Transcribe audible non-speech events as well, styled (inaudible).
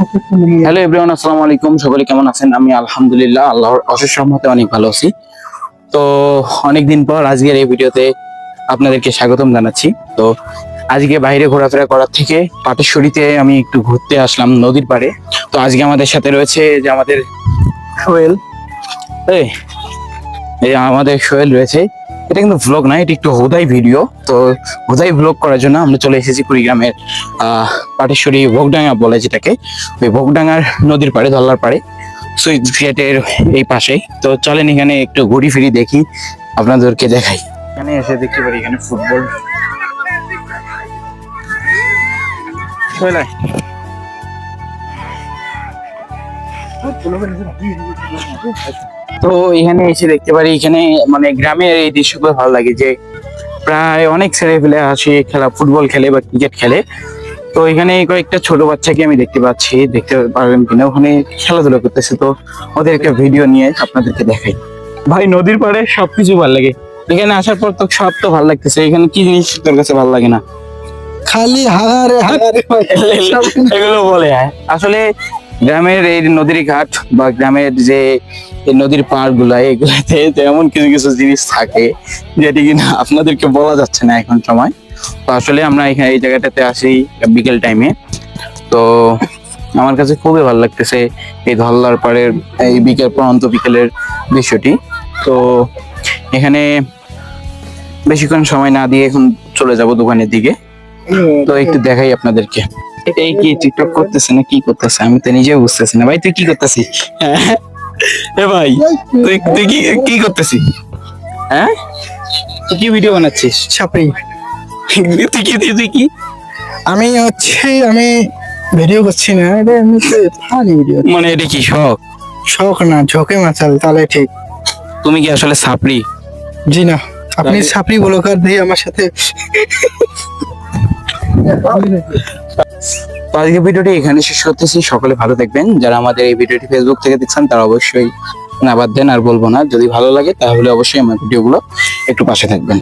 Hello everyone, আসসালামু আলাইকুম। সকলে কেমন আছেন? আমি আলহামদুলিল্লাহ, আল্লাহর অশেষ রহমতে অনেক ভালো আছি। তো অনেকদিন পর আজকের এই ভিডিওতে আপনাদেরকে স্বাগতম জানাচ্ছি। তো আজকে বাইরে ঘোরাফেরা করার থেকে পাটেশ্বরীতে আমি একটু ঘুরতে আসলাম নদীর পাড়ে। তো আজকে আমাদের সাথে রয়েছে যে আমাদের সোহেল। এই আমাদের সোহেল রয়েছে। এটা কিন্তু ভ্লগ না, এটা একটু হোদাই ভিডিও তো হোদাই ভ্লগ করার জন্য আমরা চলে এসেছি কুড়িগ্রামের পাটেশ্বরী ভোগডাঙ্গা বলে যেটাকে। ওই ভোগডাঙ্গার নদীর পাড়ে, ধল্লার পাড়ে। সুইচ গেটের এই পাশেই। তো চলেন এখানে একটু ঘুরি ফিরি দেখি, আপনাদেরকে দেখাই। এখানে এসে দেখতে পারি এখানে ফুটবল তো এখানে এসে দেখতে পারি এখানে মানে গ্রামের এই দৃশ্যগুলো ভালো লাগে যে প্রায় অনেক ছেলে পেলে আসে খেলা ফুটবল খেলে বা ক্রিকেট খেলে। তো এখানে কয়েকটা ছোট বাচ্চাকে আমি দেখতে পাচ্ছি দেখতে পারবেন কিনা? ওখানে খেলাধুলা করতেছে তো ওদের একটা ভিডিও নিয়ে আপনাদেরকে দেখাই। ভাই নদীর পাড়ে সবকিছু ভালো লাগে। এখানে আসার পর তো সব তো ভালো লাগতেছে এখানে কি জিনিস তোর কাছে ভালো লাগে না? খালি হাগারে হাগারে (laughs) এগুলো বলে হ্যাঁ। আসলে গ্রামের এই নদীর ঘাট বা গ্রামের যে নদীর পাড়গুলা এগুলাতে তেমন কিছু কিছু জিনিস থাকে যেটি কিনা আপনাদেরকে বলা যাচ্ছে না এখন সময়। তো আসলে আমরা এখানে এই জায়গাটাতে আসি বিকেল টাইমে তো আমার কাছে খুবই ভালো লাগতেছে এই ধল্লার পাড়ের, এই বিকেল পরন্ত বিকেলের দৃশ্যটি। তো এখানে বেশিক্ষণ সময় না দিয়ে এখন চলে যাব দোকানের দিকে। তো একটু দেখাই আপনাদেরকে। এই কি টিকটক করতেছে না কি করতেছে? আমি তো নিজেও বুঝতেছি না। ভাই তুই কি করতেছিস? এ ভাই তুই তুই কি কি করতেছিস? হ্যাঁ? তুই কি ভিডিও বানাচ্ছিস? তুই কি তুই কি? আমি হচ্ছে আমি ভিডিও করছি না। এটা এমনিতে ফানি ভিডিও মানে এটা কি শখ? শখ না ঝোঁকে মাচাল তাহলে ঠিক। তুমি কি আসলে সাপড়ি জি না। আপনি ছাপড়ি বলকার দিয়ে আমার সাথে তো আজকে ভিডিওটি এখানে শেষ করতেছি। সকলে ভালো দেখবেন যারা আমাদের এই ভিডিওটি ফেসবুক থেকে দেখছেন, তারা অবশ্যই না বাদ দেন আর বলব না। যদি ভালো লাগে, তাহলে অবশ্যই আমার ভিডিওগুলো একটু পাশে থাকবেন।